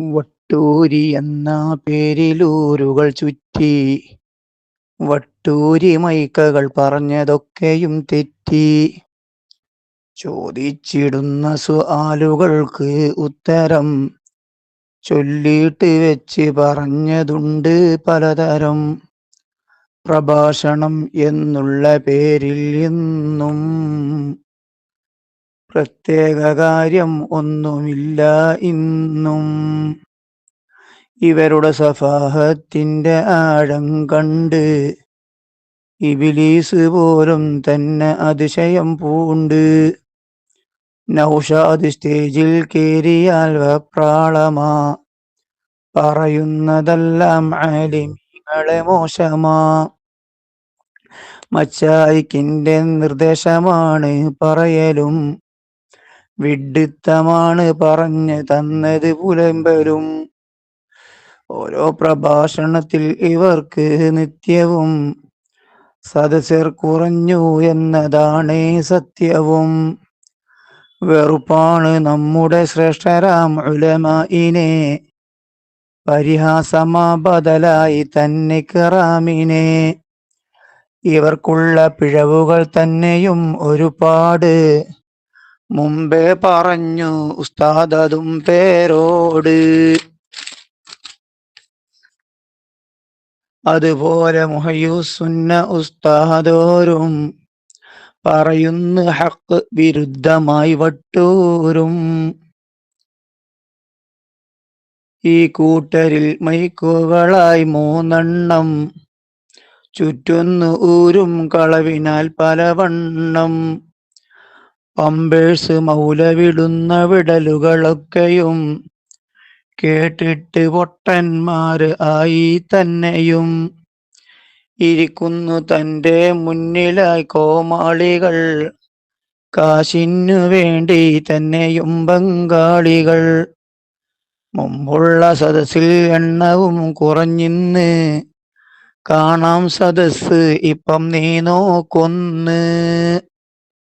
വട്ടൂരി എന്ന പേരിലൂരുകൾ ചുറ്റി. വട്ടൂരി മൈക്കകൾ പറഞ്ഞതൊക്കെയും തെറ്റി. ചോദിച്ചിടുന്ന സുആലുകൾക്ക് ഉത്തരം ചൊല്ലിയിട്ട് വെച്ച് പറഞ്ഞതുണ്ട് പലതരം. പ്രഭാഷണം എന്നുള്ള പേരിൽ എന്നും പ്രത്യേക കാര്യം ഒന്നുമില്ല ഇന്നും. ഇവരുടെ സഫാഹത്തിന്റെ ആഴം കണ്ട് ഇബിലീസ് പോലും തന്നെ അതിശയം പൂണ്ട്. നൗഷാദ് സ്റ്റേജിൽ കേറിയാൽ വെപ്രാളമാ. പറയുന്നതെല്ലാം ആലിമീങ്ങളെ മോശമാ. മച്ചായിക്കിന്റെ നിർദ്ദേശമാണ് പറയലും. വിഡ്ഢിത്തമാണ് പറഞ്ഞു തന്നത് പുലമ്പലും ഓരോ പ്രഭാഷണത്തിൽ ഇവർക്ക് നിത്യവും. സദസ്യർ കുറഞ്ഞു എന്നതാണ് സത്യവും. വെറുപ്പാണ് നമ്മുടെ ശ്രേഷ്ഠരാം ഉലമായിനെ പരിഹാസമാ ബദലായി തന്നെ കറാമിനെ. ഇവർക്കുള്ള പിഴവുകൾ തന്നെയും ഒരുപാട്. മുമ്പേ പറഞ്ഞു ഉസ്താദതും പേരോട്. അതുപോലെ മുഹയൂസുന്ന ഉസ്താദോരും പറയുന്ന ഹക്ക് വിരുദ്ധമായി വട്ടൂരും. ഈ കൂട്ടരിൽ മൈക്കുകളായി മൂന്നെണ്ണം ചുറ്റുന്നു ഊരും കളവിനാൽ പലവണ്ണം. പമ്പേഴ്സ് മൗലവിടുന്ന വിടലുകളൊക്കെയും കേട്ടിട്ട് പൊട്ടന്മാര് ആയി തന്നെയും. ഇരിക്കുന്നു തന്റെ മുന്നിലായി കോമാളികൾ. കാശിനു വേണ്ടി തന്നെയും ബംഗാളികൾ മുമ്പുള്ള സദസ്സിൽ എണ്ണവും കുറഞ്ഞിന്ന് കാണാം സദസ്സ് ഇപ്പം നീ നോക്കൊന്ന്.